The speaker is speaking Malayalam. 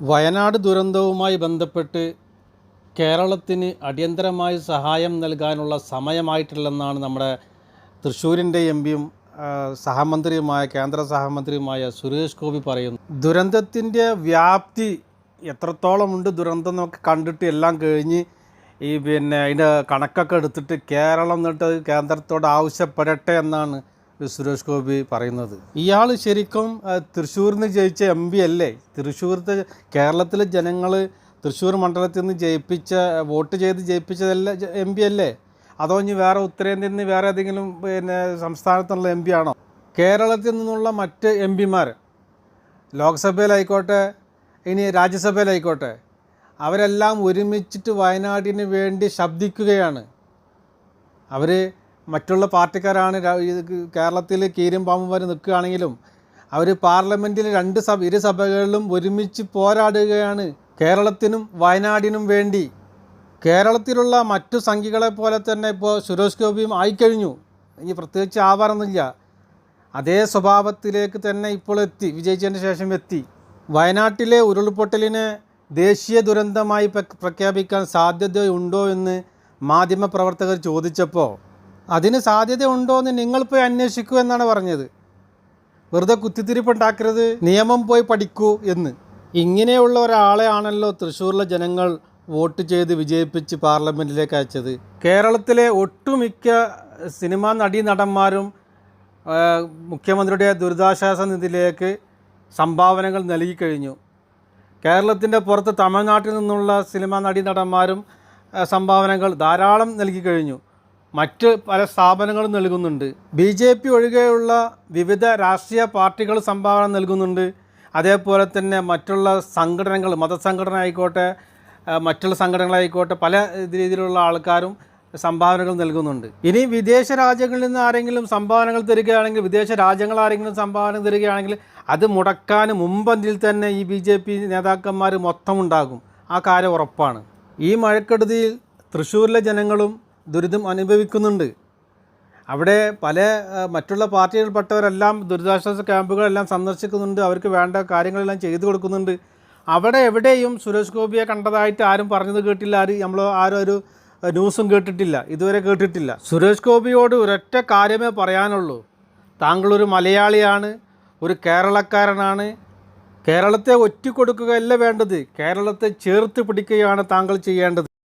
വയനാട് ദുരന്തവുമായി ബന്ധപ്പെട്ട് കേരളത്തിന് അടിയന്തരമായി സഹായം നൽകാനുള്ള സമയമായിട്ടില്ലെന്നാണ് നമ്മുടെ തൃശ്ശൂരിന്റെ എം പിയും സഹമന്ത്രിയുമായ കേന്ദ്ര സഹമന്ത്രിയുമായ സുരേഷ് ഗോപി പറയുന്നു. ദുരന്തത്തിന്റെ വ്യാപ്തി എത്രത്തോളമുണ്ട്? ദുരന്തം എന്നൊക്കെ കണ്ടിട്ട് എല്ലാം കഴിഞ്ഞ് ഈ പിന്നെ അതിന്റെ കണക്കൊക്കെ എടുത്തിട്ട് കേരളം എന്നിട്ട് കേന്ദ്രത്തോട് ആവശ്യപ്പെടട്ടെ എന്നാണ് സുരേഷ് ഗോപി പറയുന്നത്. ഇയാൾ ശരിക്കും തൃശ്ശൂരിൽ നിന്ന് ജയിച്ച എം പി അല്ലേ? തൃശ്ശൂരത്തെ കേരളത്തിലെ ജനങ്ങൾ തൃശ്ശൂർ മണ്ഡലത്തിൽ നിന്ന് ജയിപ്പിച്ച വോട്ട് ചെയ്ത് ജയിപ്പിച്ചതല്ല എം പി അല്ലേ? അതോ ഇനി വേറെ ഉത്തരേന്ത്യയിൽ നിന്ന് വേറെ ഏതെങ്കിലും പിന്നെ സംസ്ഥാനത്തുള്ള എം പി ആണോ? കേരളത്തിൽ നിന്നുള്ള മറ്റ് എം പിമാർ ലോക്സഭയിലായിക്കോട്ടെ ഇനി രാജ്യസഭയിലായിക്കോട്ടെ അവരെല്ലാം ഒരുമിച്ചിട്ട് വയനാടിന് വേണ്ടി ശബ്ദിക്കുകയാണ്. അവർ മറ്റുള്ള പാർട്ടിക്കാരാണ് കേരളത്തിൽ കീരും പാമ്പും വരെ നിൽക്കുകയാണെങ്കിലും അവർ പാർലമെന്റിൽ രണ്ട് സഭ ഇരു സഭകളിലും ഒരുമിച്ച് പോരാടുകയാണ് കേരളത്തിനും വയനാടിനും വേണ്ടി. കേരളത്തിലുള്ള മറ്റു സംഖ്യകളെ പോലെ തന്നെ ഇപ്പോൾ സുരേഷ് ഗോപിയും ആയിക്കഴിഞ്ഞു. ഇനി പ്രത്യേകിച്ച് ആവാറൊന്നുമില്ല. അതേ സ്വഭാവത്തിലേക്ക് തന്നെ ഇപ്പോൾ എത്തി വിജയിച്ചതിന് ശേഷം എത്തി. വയനാട്ടിലെ ഉരുൾപൊട്ടലിനെ ദേശീയ ദുരന്തമായി പ്രഖ്യാപിക്കാൻ സാധ്യതയുണ്ടോ എന്ന് മാധ്യമപ്രവർത്തകർ ചോദിച്ചപ്പോൾ അതിന് സാധ്യതയുണ്ടോ എന്ന് നിങ്ങൾ പോയി അന്വേഷിക്കൂ എന്നാണ് പറഞ്ഞത്. വെറുതെ കുത്തിത്തിരിപ്പുണ്ടാക്കരുത് നിയമം പോയി പഠിക്കൂ എന്ന്. ഇങ്ങനെയുള്ള ഒരാളെയാണല്ലോ തൃശ്ശൂരിലെ ജനങ്ങൾ വോട്ട് ചെയ്ത് വിജയിപ്പിച്ച് പാർലമെന്റിലേക്ക് അയച്ചത്. കേരളത്തിലെ ഒട്ടുമിക്ക സിനിമാ നടീനടന്മാരും മുഖ്യമന്ത്രിയുടെ ദുരിതാശ്വാസ നിധിയിലേക്ക് സംഭാവനകൾ നൽകി കഴിഞ്ഞു. കേരളത്തിന്റെ പുറത്ത് തമിഴ്നാട്ടിൽ നിന്നുള്ള സിനിമാ നടീനടന്മാരും സംഭാവനകൾ ധാരാളം നൽകി കഴിഞ്ഞു. മറ്റ് പല സ്ഥാപനങ്ങളും നൽകുന്നുണ്ട്. ബി ജെ പി ഒഴികെയുള്ള വിവിധ രാഷ്ട്രീയ പാർട്ടികൾ സംഭാവന നൽകുന്നുണ്ട്. അതേപോലെ തന്നെ മറ്റുള്ള സംഘടനകൾ മതസംഘടന ആയിക്കോട്ടെ മറ്റുള്ള സംഘടനകളായിക്കോട്ടെ പല രീതിയിലുള്ള ആൾക്കാരും സംഭാവനകൾ നൽകുന്നുണ്ട്. ഇനി വിദേശ രാജ്യങ്ങളിൽ നിന്ന് ആരെങ്കിലും സംഭാവനകൾ തരികയാണെങ്കിൽ വിദേശ രാജ്യങ്ങൾ ആരെങ്കിലും സംഭാവന തരികയാണെങ്കിൽ അത് മുടക്കാൻ മുമ്പന്തിൽ തന്നെ ഈ ബി ജെ പി നേതാക്കന്മാർ മൊത്തം ഉണ്ടാകും ആ കാര്യം ഉറപ്പാണ്. ഈ മഴക്കെടുതിയിൽ തൃശ്ശൂരിലെ ജനങ്ങളും ദുരിതം അനുഭവിക്കുന്നുണ്ട്. അവിടെ പല മറ്റുള്ള പാർട്ടികൾപ്പെട്ടവരെല്ലാം ദുരിതാശ്വാസ ക്യാമ്പുകളെല്ലാം സന്ദർശിക്കുന്നുണ്ട്. അവർക്ക് വേണ്ട കാര്യങ്ങളെല്ലാം ചെയ്തു കൊടുക്കുന്നുണ്ട്. അവിടെ എവിടെയും സുരേഷ് ഗോപിയെ കണ്ടതായിട്ട് ആരും പറഞ്ഞത് കേട്ടില്ല. ആരും നമ്മൾ ആരും ഒരു ന്യൂസും കേട്ടിട്ടില്ല. ഇതുവരെ കേട്ടിട്ടില്ല. സുരേഷ് ഗോപിയോട് ഒരൊറ്റ കാര്യമേ പറയാനുള്ളൂ. താങ്കളൊരു മലയാളിയാണ് ഒരു കേരളക്കാരനാണ്. കേരളത്തെ ഒറ്റിക്കൊടുക്കുകയല്ല വേണ്ടത്. കേരളത്തെ ചേർത്ത് പിടിക്കുകയാണ് താങ്കൾ ചെയ്യേണ്ടത്.